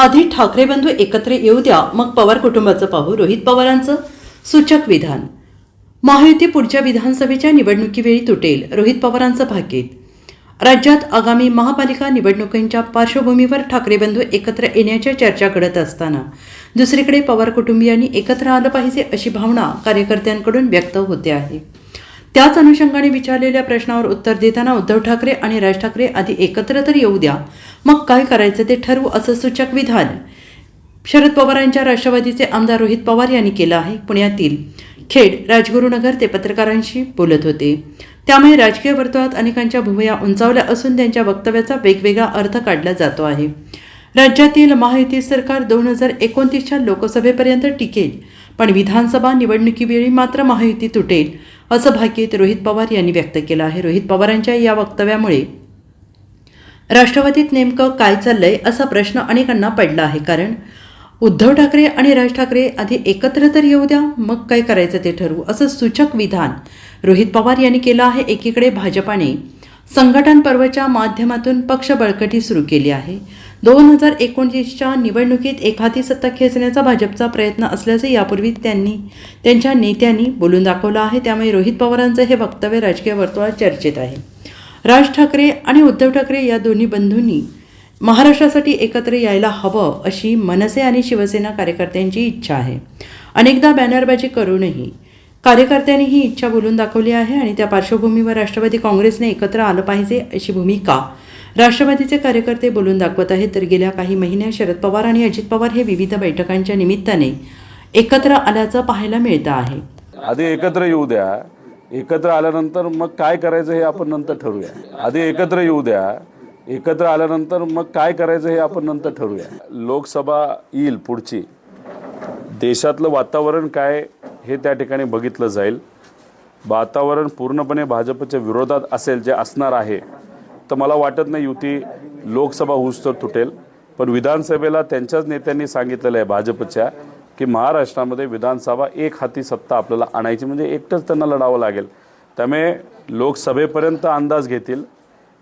आधी ठाकरे बंधू एकत्र येऊ द्या मग पवार कुटुंबाचं पाहू. रोहित पवारांचं सूचक विधान. महायुती पुढच्या विधानसभेच्या निवडणुकीवेळी तुटेल रोहित पवारांचं भाकीत. राज्यात आगामी महापालिका निवडणुकांच्या पार्श्वभूमीवर ठाकरे बंधू एकत्र येण्याच्या चर्चा घडत असताना दुसरीकडे पवार कुटुंबियांनी एकत्र आलं पाहिजे अशी भावना कार्यकर्त्यांकडून व्यक्त होते आहे. त्याच अनुषंगाने विचारलेल्या प्रश्नावर उत्तर देताना उद्धव ठाकरे आणि राज ठाकरे आधी एकत्र तर येऊ द्या. मग काय करायचं ते ठरवू असं सूचक विधान शरद पवारांच्या राष्ट्रवादीचे आमदार रोहित पवार यांनी केलं आहे पुण्यातील. खेड राजगुरुनगर ते पत्रकारांशी बोलत होते. त्यामुळे राजकीय वर्तुळात अनेकांच्या भूमिया उंचावल्या असून त्यांच्या वक्तव्याचा वेगवेगळा अर्थ काढला जातो आहे. राज्यातील महायुती सरकार दोन हजार एकोणतीसच्या लोकसभेपर्यंत टिकेल पण विधानसभा निवडणुकीवेळी मात्र महायुती तुटेल असं भाकीत रोहित पवार यांनी व्यक्त केलं आहे. रोहित पवारांच्या या वक्तव्यामुळे राष्ट्रवादीत नेमकं काय चाललंय असा प्रश्न अनेकांना पडला आहे. कारण उद्धव ठाकरे आणि राज ठाकरे आधी एकत्र तर येऊ द्या मग काय करायचं ते ठरवू असं सूचक विधान रोहित पवार यांनी केलं आहे. एकीकडे भाजपाने संघटन पर्वच्या माध्यमातून पक्ष बळकटी सुरू केली आहे. दोन हजार एकोणतीसच्या निवडणुकीत एखादी सत्ता खेचण्याचा भाजपचा प्रयत्न असल्याचं यापूर्वी त्यांनी त्यांच्या नेत्यांनी बोलून दाखवलं आहे. त्यामुळे रोहित पवारांचं हे वक्तव्य राजकीय वर्तुळात चर्चेत आहे. राज ठाकरे आणि उद्धव ठाकरे या दोन्ही बंधूंनी महाराष्ट्रासाठी एकत्र यायला हवं अशी मनसे आणि शिवसेना कार्यकर्त्यांची इच्छा आहे. अनेकदा बॅनरबाजी करूनही कार्यकर्त्यांनी ही इच्छा बोलून दाखवली आहे आणि त्या पार्श्वभूमीवर राष्ट्रवादी काँग्रेसने एकत्र आलं पाहिजे अशी भूमिका राष्ट्रवादीचे कार्यकर्ते बोलून दाखवत आहेत. तर गेल्या काही महिन्यात शरद पवार आणि अजित पवार हे विविध बैठकांच्या निमित्ताने एकत्र आल्याचं पाहायला मिळतं आहे. आधी एकत्र येऊ द्या. एकत्र आल्यानंतर मग काय करायचं हे आपण नंतर ठरवूया. आधी एकत्र येऊ द्या. एकत्र आल्यानंतर मग काय करायचं हे आपण नंतर ठरवूया. लोकसभा येईल पुढची. देशातलं वातावरण काय हे त्या ठिकाणी बघितलं जाईल. वातावरण पूर्णपणे भाजपच्या विरोधात असेल जे असणार आहे तर मला वाटत नाही युती लोकसभा होऊस तर तुटेल. पण विधानसभेला त्यांच्याच नेत्यांनी सांगितलेलं आहे भाजपच्या की महाराष्ट्रामध्ये विधानसभा एक हाती सत्ता आपल्याला आणायची म्हणजे एकटंच त्यांना लढावं लागेल. त्यामुळे लोकसभेपर्यंत अंदाज घेतील.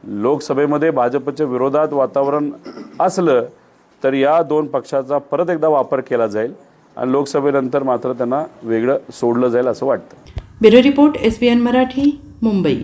लोकसभेमध्ये भाजपच्या विरोधात वातावरण असलं तर या दोन पक्षाचा परत एकदा वापर केला जाईल. आणि लोकसभेनंतर मात्र त्यांना वेगळं सोडलं जाईल असं वाटतं. Bureau report S B N Marathi Mumbai.